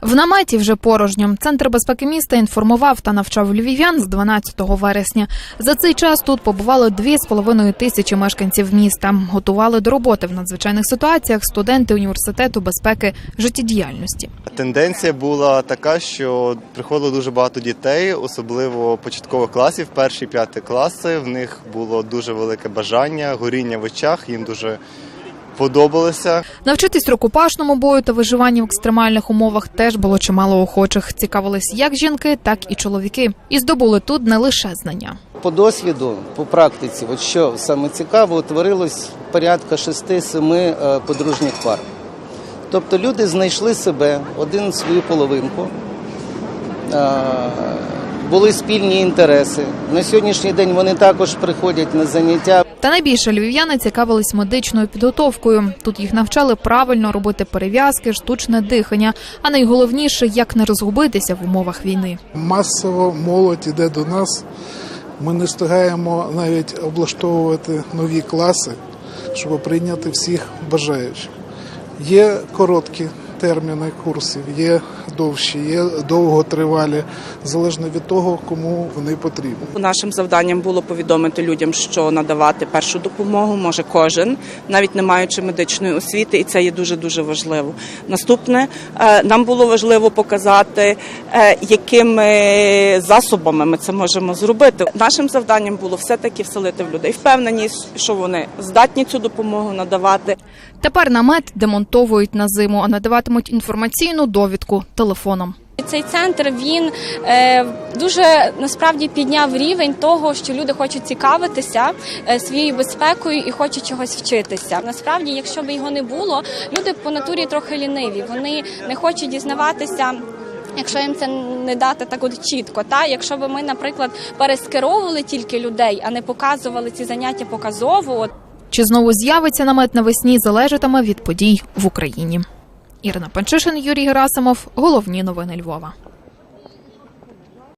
В наметі вже порожньо. Центр безпеки міста інформував та навчав львів'ян з 12 вересня. За цей час тут побувало 2,5 тисячі мешканців міста. Готували до роботи в надзвичайних ситуаціях студенти університету безпеки життєдіяльності. Тенденція була така, що приходило дуже багато дітей, особливо початкових класів, перші п'яті класи. В них було дуже велике бажання, горіння в очах. Їм дуже подобалося. Навчитись рукопашному бою та виживанню в екстремальних умовах теж було чимало охочих. Цікавились як жінки, так і чоловіки. І здобули тут не лише знання. По досвіду, по практиці, от що саме цікаво, утворилось порядка 6-7 е, подружніх пар. Тобто люди знайшли себе, один свою половинку, е, були спільні інтереси. На сьогоднішній день вони також приходять на заняття. Та найбільше львів'яни цікавились медичною підготовкою. Тут їх навчали правильно робити перев'язки, штучне дихання, а найголовніше як не розгубитися в умовах війни. масово молодь іде до нас. Ми не встигаємо навіть облаштовувати нові класи, щоб прийняти всіх бажаючих. Є короткі терміни курсів, є довші, є довготривалі, залежно від того, кому вони потрібні. Нашим завданням було повідомити людям, що надавати першу допомогу може кожен, навіть не маючи медичної освіти, і це є дуже дуже важливо. Наступне е, нам було важливо показати, е, якими засобами ми це можемо зробити. Нашим завданням було все таки вселити в людей впевненість, що вони здатні цю допомогу надавати. Тепер намет демонтовують на зиму, а надаватимуть інформаційну довідку телефоном. Цей центр він е, дуже насправді підняв рівень того, що люди хочуть цікавитися е, своєю безпекою і хочуть чогось вчитися. Насправді, якщо б його не було, люди по натурі трохи ліниві. Вони не хочуть дізнаватися. Якщо їм це не дати так от чітко, та якщо б ми, наприклад, перескеровували тільки людей, а не показували ці заняття показово, Чи знову з'явиться намет навесні, залежатиме від подій в Україні. Ірина Панчишин, Юрій Герасимов. Головні новини Львова.